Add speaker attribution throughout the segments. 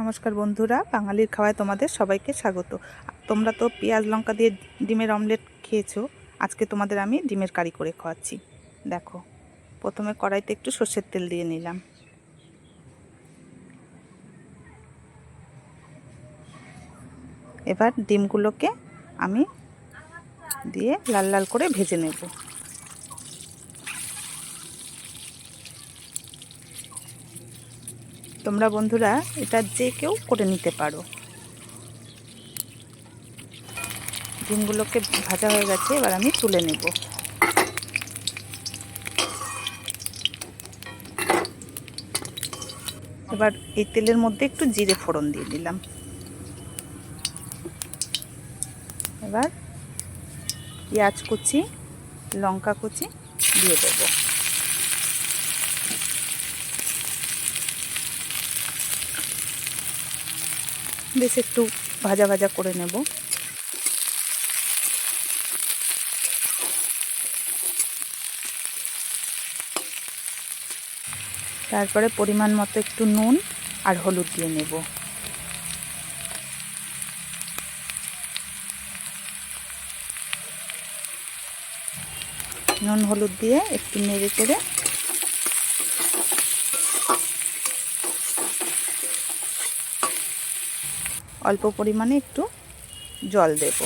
Speaker 1: নমস্কার বন্ধুরা, বাঙালির খাওয়ায় তোমাদের সবাইকে স্বাগত। তোমরা তো পেঁয়াজ লঙ্কা দিয়ে ডিমের অমলেট খেয়েছো, আজকে তোমাদের আমি ডিমের কারি করে খাওয়াচ্ছি। দেখো, প্রথমে কড়াইতে একটু সর্ষের তেল দিয়ে নিলাম। এবার ডিমগুলোকে আমি দিয়ে লাল লাল করে ভেজে নেব। তোমরা বন্ধুরা এটা যে কেউ করে নিতে পারো। ডিমগুলোকে ভাজা হয়ে গেছে, এবার আমি তুলে নেব। এবার এই তেলের মধ্যে একটু জিরে ফোড়ন দিয়ে দিলাম। এবার পেঁয়াজ কুচি, লঙ্কা কুচি দিয়ে দেবো। বেশ একটু ভাজা ভাজা করে নেব। তারপরে পরিমাণ মতো একটু নুন আর হলুদ দিয়ে নেব। নুন হলুদ দিয়ে একটু নেড়ে চেড়ে অল্প পরিমাণে একটু জল দেব।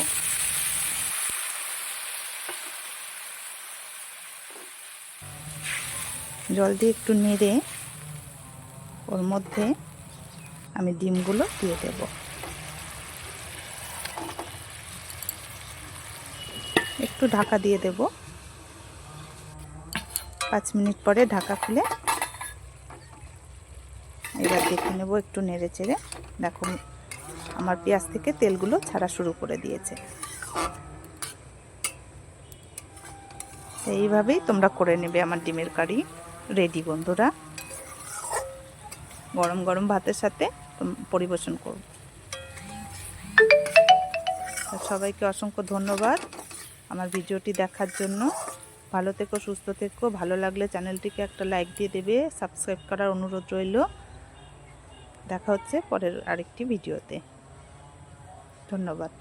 Speaker 1: জল দিয়ে একটু নেড়ে ওর মধ্যে আমি ডিমগুলো দিয়ে দেব। একটু ঢাকা দিয়ে দেব। পাঁচ মিনিট পরে ঢাকা খুলে এবার দেখে নেব একটু নেড়ে চেড়ে। দেখো আমার পেঁয়াজ থেকে তেলগুলো ছাড়া শুরু করে দিয়েছে। এইভাবেই তোমরা করে নেবে আমার ডিমের কারি। রেডি বন্ধুরা? গরম গরম ভাতের সাথে পরিবেশন করব। সবাইকে অসংখ্য ধন্যবাদ আমার ভিডিওটি দেখার জন্য। ভালো থেকো, সুস্থ থেকো। ভালো লাগলে চ্যানেলটিকে একটা লাইক দিয়ে দেবে। সাবস্ক্রাইব করার অনুরোধ রইল। দেখা হচ্ছে পরের আরেকটি ভিডিওতে। ধন্যবাদ।